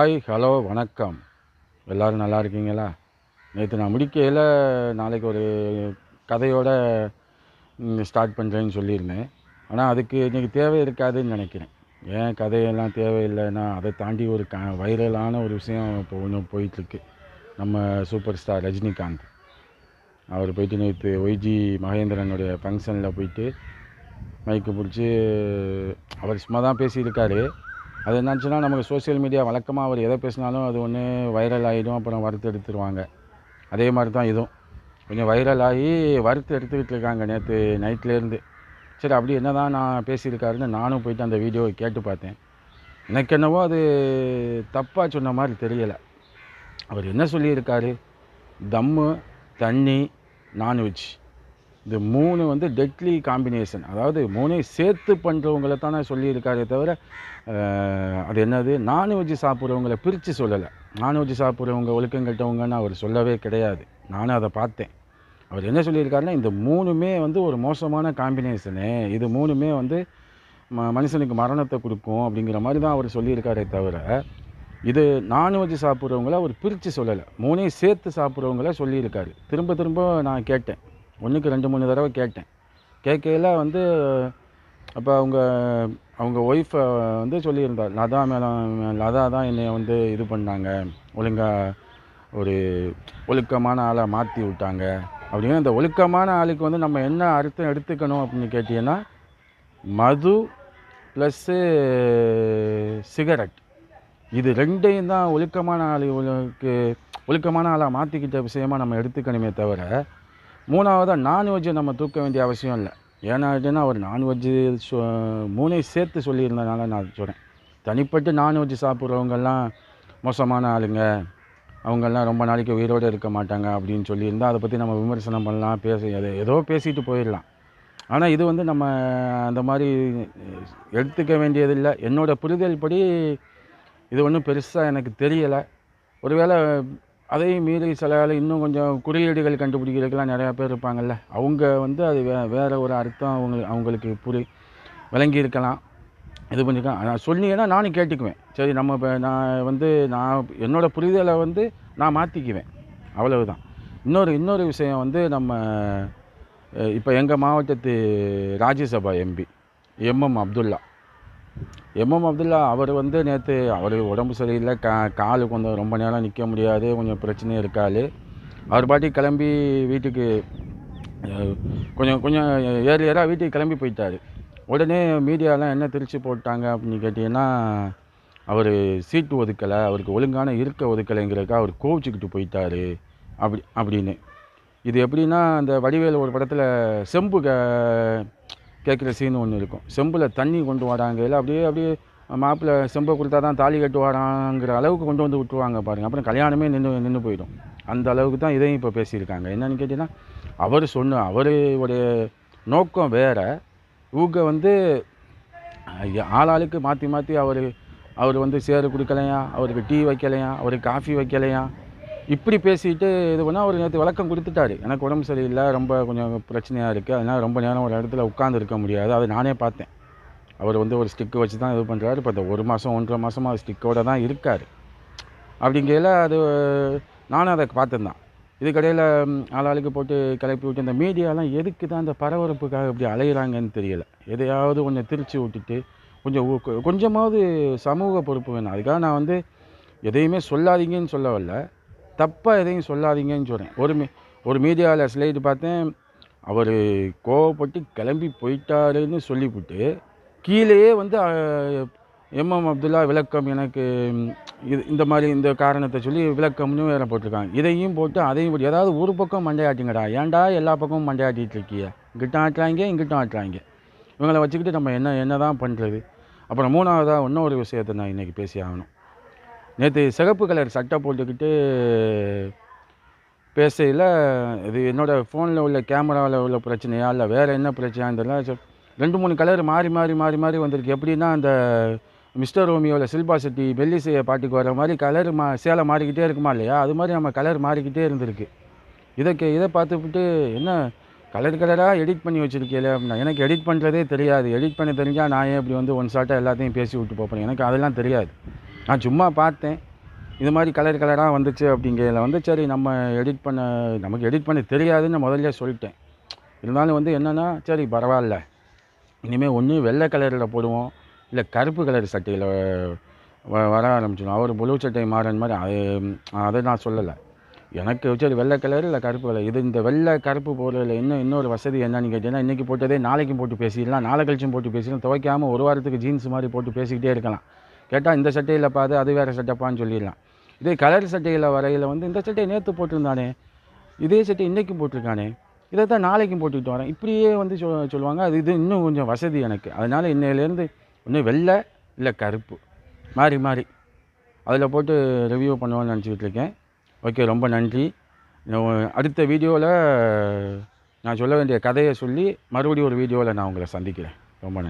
Hi hello வணக்கம். எல்லோரும் நல்லா இருக்கீங்களா? நேற்று நான் முடிக்கையில் நாளைக்கு ஒரு கதையோட ஸ்டார்ட் பண்ணுறேன்னு சொல்லியிருந்தேன். ஆனால் அதுக்கு இன்றைக்கி தேவை இருக்காதுன்னு நினைக்கிறேன். ஏன் கதையெல்லாம் தேவையில்லைன்னா அதை தாண்டி ஒரு க வைரலான ஒரு விஷயம் இப்போ ஒன்று போயிட்டுருக்கு. நம்ம சூப்பர் ஸ்டார் ரஜினிகாந்த். அவர் போயிட்டு நேற்று ஒய்ஜி மகேந்திரனுடைய ஃபங்க்ஷனில் போயிட்டு மைக்கு பிடிச்சி அவர் சும்மா தான் பேசியிருக்காரு. அது என்னாச்சுன்னா நமக்கு சோஷியல் மீடியா வழக்கமாக அவர் எதை பேசினாலும் அது ஒன்று வைரல் ஆகிடும் அப்புறம் வறுத்து எடுத்துருவாங்க. அதே மாதிரி தான் இதுவும். கொஞ்சம் வைரல் ஆகி வறுத்து எடுத்துக்கிட்டு இருக்காங்க நேற்று நைட்லேருந்து சரி அப்படி என்ன தான் நான் பேசியிருக்காருன்னு நானும் போயிட்டு அந்த வீடியோவை கேட்டு பார்த்தேன். எனக்கு என்னவோ அது தப்பாக சொன்ன மாதிரி தெரியலை. அவர் என்ன சொல்லியிருக்காரு? தம்மு தண்ணி நான்வெஜ் இது மூணு வந்து டெட்லி காம்பினேஷன் அதாவது மூணையும் சேர்த்து பண்ணுறவங்கள தானே சொல்லியிருக்காரே தவிர அது என்னது? நான்வெஜ் சாப்பிட்றவங்கள பிரித்து சொல்லலை. நான்வெஜ் சாப்பிட்றவங்க ஒழுக்கம் கெட்டவங்கன்னு அவர் சொல்லவே கிடையாது. நானும் அதை பார்த்தேன். அவர் என்ன சொல்லியிருக்காருன்னா இந்த மூணுமே வந்து ஒரு மோசமான காம்பினேஷனு இது மூணுமே வந்து ம மனுஷனுக்கு மரணத்தை கொடுக்கும் அப்படிங்கிற மாதிரி தான் அவர் சொல்லியிருக்காரே தவிர இது நான்வெஜ் சாப்பிட்றவங்கள அவர் பிரித்து சொல்லலை. மூணையும் சேர்த்து சாப்பிட்றவங்கள சொல்லியிருக்காரு. திரும்ப திரும்ப நான் கேட்டேன். ஒன்றுக்கு ரெண்டு மூணு தடவை கேட்டேன். கேட்கையில் வந்து அப்போ அவங்க அவங்க ஒய்ஃபை வந்து சொல்லியிருந்தார் லதா மேடம் லதா தான் என்னை வந்து இது பண்ணாங்க. ஒழுங்காக ஒரு ஒழுக்கமான ஆளை மாற்றி விட்டாங்க. அப்படின்னு அந்த ஒழுக்கமான ஆளுக்கு வந்து நம்ம என்ன அர்த்தம் எடுத்துக்கணும் அப்படின்னு கேட்டிங்கன்னா மது ப்ளஸ்ஸு சிகரெட் இது ரெண்டையும் தான் ஒழுக்கமான ஆளுக்கு ஒழுக்கமான ஆளாக மாற்றிக்கிட்ட விஷயமா நம்ம எடுத்துக்கணுமே தவிர மூணாவதாக நான்வெஜ்ஜை நம்ம தூக்க வேண்டிய அவசியம் இல்லை. ஏன்னா அப்படின்னா அவர் நான்வெஜ்ஜு மூணையும் சேர்த்து சொல்லியிருந்தனால நான் சொல்கிறேன் தனிப்பட்டு நான்வெஜ் சாப்பிட்றவங்கெல்லாம் மோசமான ஆளுங்க. அவங்கெல்லாம் ரொம்ப நாளைக்கு உயிரோடு இருக்க மாட்டாங்க அப்படின்னு சொல்லியிருந்தால் அதை பற்றி நம்ம விமர்சனம் பண்ணலாம் பேச ஏதோ பேசிட்டு போயிடலாம். ஆனால் இது வந்து நம்ம அந்த மாதிரி எடுத்துக்க வேண்டியதில்லை. என்னோடய புரிதல் படி இது ஒன்றும் பெருசாக எனக்கு தெரியலை. ஒருவேளை அதையும் மீறி சில இன்னும் கொஞ்சம் குறியீடுகள் கண்டுபிடிக்கிறதுக்கெலாம் நிறையா பேர் இருப்பாங்கல்ல. அவங்க வந்து அது வே வேறு ஒரு அர்த்தம் அவங்க அவங்களுக்கு புரி விளங்கி இருக்கலாம் இது பண்ணிக்கலாம். நான் சொன்னீங்கன்னா நானும் கேட்டுக்குவேன். சரி நம்ம இப்போ நான் வந்து நான் என்னோடய புரிதலை வந்து நான் மாற்றிக்குவேன் அவ்வளவுதான். இன்னொரு இன்னொரு விஷயம் வந்து நம்ம இப்போ எங்கள் மாவட்டத்து Rajya Sabha MP MM Abdullah. MM Abdullah அவர் வந்து நேற்று அவர் உடம்பு சரியில்லை கா காலு கொஞ்சம் ரொம்ப நேரம் நிற்க முடியாது கொஞ்சம் பிரச்சனை இருக்காது அவர் பாட்டி கிளம்பி வீட்டுக்கு கொஞ்சம் கொஞ்சம் கொஞ்சம் ஏர்லியராக வீட்டுக்கு கிளம்பி போயிட்டார். உடனே மீடியாலாம் என்ன திருச்சி போட்டாங்க அப்படின்னு கேட்டிங்கன்னா அவர் சீட்டு ஒதுக்கலை அவருக்கு ஒழுங்கான இருக்க ஒதுக்கலைங்கிறதுக்காக அவர் கோவிச்சுக்கிட்டு போயிட்டாரு அப்படி அப்படின்னு. இது எப்படின்னா அந்த வடிவேல் ஒரு படத்தில் செம்பு க கேட்குற சீன் ஒன்று இருக்கும். செம்பில் தண்ணி கொண்டு வராங்கையில் அப்படியே அப்படியே மாப்பிள்ளை செம்பை கொடுத்தா தான் தாலி கட்டுவாராங்கிற அளவுக்கு கொண்டு வந்து விட்டுருவாங்க பாருங்கள் அப்புறம் கல்யாணமே நின்று நின்று போயிடும். அந்த அளவுக்கு தான் இதையும் இப்போ பேசியிருக்காங்க. என்னென்னு கேட்டிங்கன்னா அவர் சொன்ன அவருடைய நோக்கம் வேறு. இவங்க வந்து ஐயா, ஆளாளுக்கு மாற்றி மாற்றி அவர் அவர் வந்து சேரு கொடுக்கலையா? அவருக்கு டீ வைக்கலையா? அவருக்கு காஃபி வைக்கலையா? இப்படி பேசிட்டு இது பண்ணால் அவர் நேற்று விளக்கம் கொடுத்துட்டாரு. எனக்கு உடம்பு சரியில்லை ரொம்ப கொஞ்சம் பிரச்சனையாக இருக்குது அதனால் ரொம்ப நேரம் ஒரு இடத்துல உட்காந்துருக்க முடியாது. அதை நானே பார்த்தேன். அவர் வந்து ஒரு ஸ்டிக்கு வச்சு தான் இது பண்ணுறாரு இப்போ அந்த ஒரு மாதம் ஒன்றரை மாதமாக ஸ்டிக்கோடு ஸ்டிக்கோட தான் இருக்கார். அப்படிங்கையில் அது நானும் அதை பார்த்துருந்தான் இதுக்கடையில் ஆளாளுக்கு போட்டு கிளப்பி விட்டு இந்த மீடியாலாம் எதுக்கு தான் அந்த பரபரப்புக்காக இப்படி அலையிறாங்கன்னு தெரியல. எதையாவது கொஞ்சம் திருச்சி விட்டுட்டு கொஞ்சம் கொஞ்சமாவது சமூக பொறுப்பு வேணும். அதுக்காக நான் வந்து எதையுமே சொல்லாதீங்கன்னு சொல்ல வரல தப்பாக எதையும் சொல்லாதீங்கன்னு சொல்கிறேன் ஒரு மீ ஒரு மீடியாவில் ஸ்லைடு பார்த்தேன். அவர் கோவப்பட்டு கிளம்பி போயிட்டாருன்னு சொல்லிவிட்டு கீழேயே வந்து எம்எம் அப்துல்லா விளக்கம் எனக்கு இது இந்த மாதிரி இந்த காரணத்தை சொல்லி விளக்கம்னு வேற போட்டிருக்காங்க. இதையும் போட்டு அதையும் போட்டு ஏதாவது ஒரு பக்கம் மண்டையாட்டிங்கடா. ஏன்டா எல்லா பக்கமும் மண்டையாட்டிட்டு இருக்கிய இங்கிட்டும் ஆட்டுறாங்க இங்கிட்டும் ஆட்டுறாங்க. இவங்களை வச்சுக்கிட்டு நம்ம என்ன என்ன தான் பண்ணுறது அப்புறம் மூணாவதாக இன்னொரு விஷயத்தை நான் இன்றைக்கி பேசி ஆகணும். நேற்று சிகப்பு கலர் சட்டை போட்டுக்கிட்டு பேசையில் இது என்னோடய ஃபோனில் உள்ள கேமராவில் உள்ள பிரச்சனையா இல்லை வேறு என்ன பிரச்சனையான்னு தெரியல. ரெண்டு மூணு கலர் மாறி மாறி மாறி மாறி வந்திருக்கு. எப்படின்னா அந்த மிஸ்டர் ரோமியோவில் சில்பா செட்டி மெல்லிசைய பாட்டுக்கு வர மாதிரி கலர் மா சேலை மாறிக்கிட்டே இருக்குமா இல்லையா? அது மாதிரி நம்ம கலர் மாறிக்கிட்டே இருந்திருக்கு. இதை கே இதை பார்த்துவிட்டு என்ன கலர் கலராக எடிட் பண்ணி வச்சுருக்கீங்களே அப்படின்னா எனக்கு எடிட் பண்ணுறதே தெரியாது. எடிட் பண்ண தெரிஞ்சால் நான் ஏன் இப்படி வந்து ஒன் ஷார்ட்டாக எல்லாத்தையும் பேசி விட்டு போப்பேன்? எனக்கு அதெல்லாம் தெரியாது. நான் சும்மா பார்த்தேன். இது மாதிரி கலர் கலராக வந்துச்சு அப்படிங்கிறதுல வந்து சரி நம்ம எடிட் பண்ண நமக்கு எடிட் பண்ண தெரியாதுன்னு முதல்ல சொல்லிட்டேன். இருந்தாலும் வந்து என்னென்னா சரி பரவாயில்ல. இனிமேல் ஒன்று வெள்ளை கலரில் போடுவோம். இல்லை கருப்பு கலர் சட்டையில் வ வர ஆரம்பிச்சிடும். அவர் ப்ளூ சட்டை மாறன் மாதிரி அது அதை நான் சொல்லலை. எனக்கு சரி வெள்ளை கலர் இல்லை கருப்பு கலர் இது இந்த வெள்ளை கருப்பு போடுறதுல இன்னும் இன்னொரு வசதி என்னன்னு கேட்டிங்கன்னா இன்றைக்கி போட்டதே நாளைக்கும் போட்டு பேசிடலாம். நாளை கழிச்சும் போட்டு பேசிடலாம். துவைக்காமல் ஒரு வாரத்துக்கு ஜீன்ஸ் மாதிரி போட்டு பேசிக்கிட்டே இருக்கலாம். கேட்டால் இந்த சட்டையில் பாது அது வேறு சட்டைப்பான்னு சொல்லிடலாம். இதே கலர் சட்டையில் வரையில் வந்து இந்த சட்டையை நேற்று போட்டிருந்தானே இதே சட்டை இன்றைக்கும் போட்டிருக்கானே இதை தான் நாளைக்கும் போட்டுக்கிட்டு வரேன். இப்படியே வந்து சொ சொல்லுவாங்க. அது இது இன்னும் கொஞ்சம் வசதி எனக்கு. அதனால் இன்னையிலேருந்து ஒன்று வெள்ளை இல்லை கருப்பு. மாறி மாறி. அதில் போட்டு ரிவ்யூ பண்ணுவோன்னு நினச்சிக்கிட்டு இருக்கேன். ஓகே ரொம்ப நன்றி. அடுத்த வீடியோவில் நான் சொல்ல வேண்டிய கதையை சொல்லி மறுபடியும் ஒரு வீடியோவில் நான் உங்களை சந்திக்கிறேன். ரொம்ப நன்றி.